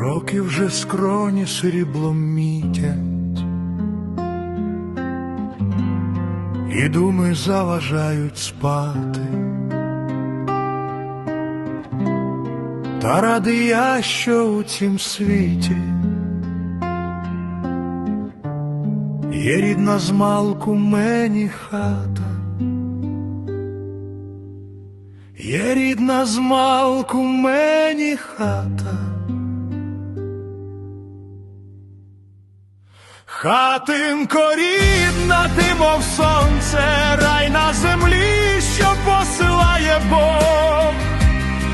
роки вже скроні сріблом мітять, і думи заважають спати. Та радий я, що у цім світі є рідна змалку мені хата. Є рідна змалку мені хата. Хатинко рідна, ти мов сонце, рай на землі, що посилає Бог.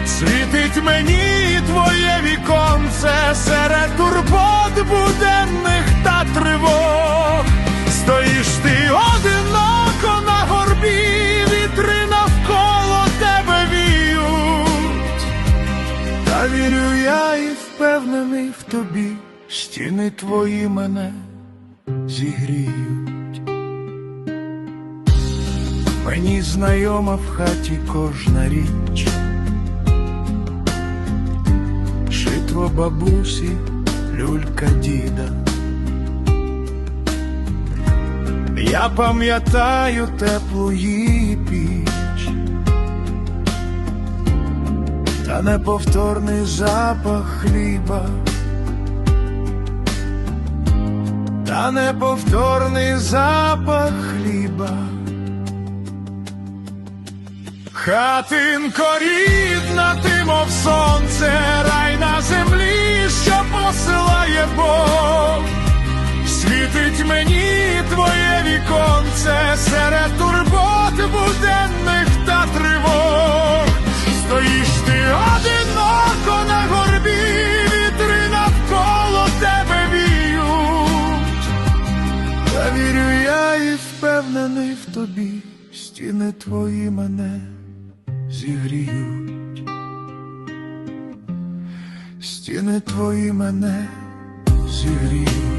Світить мені твоє віконце серед турбот буденних та тривог. Стоїш ти одиноко на горбі, вітри навколо тебе віють. Та вірю я і впевнений в тобі, стіни твої мене зігріють. Мені знайома в хаті кожна річ. Шитво бабусі, люлька діда. Я пам'ятаю теплу її піч, та неповторний запах хліба, та неповторний запах хліба. Хатинко рідна, ти мов сонце, рай на землі, що посилає Бог. Світить мені твоє віконце серед турбот буденних та Вірю я і впевнений в тобі, стіни твої мене зігріють. Стіни твої мене зігріють.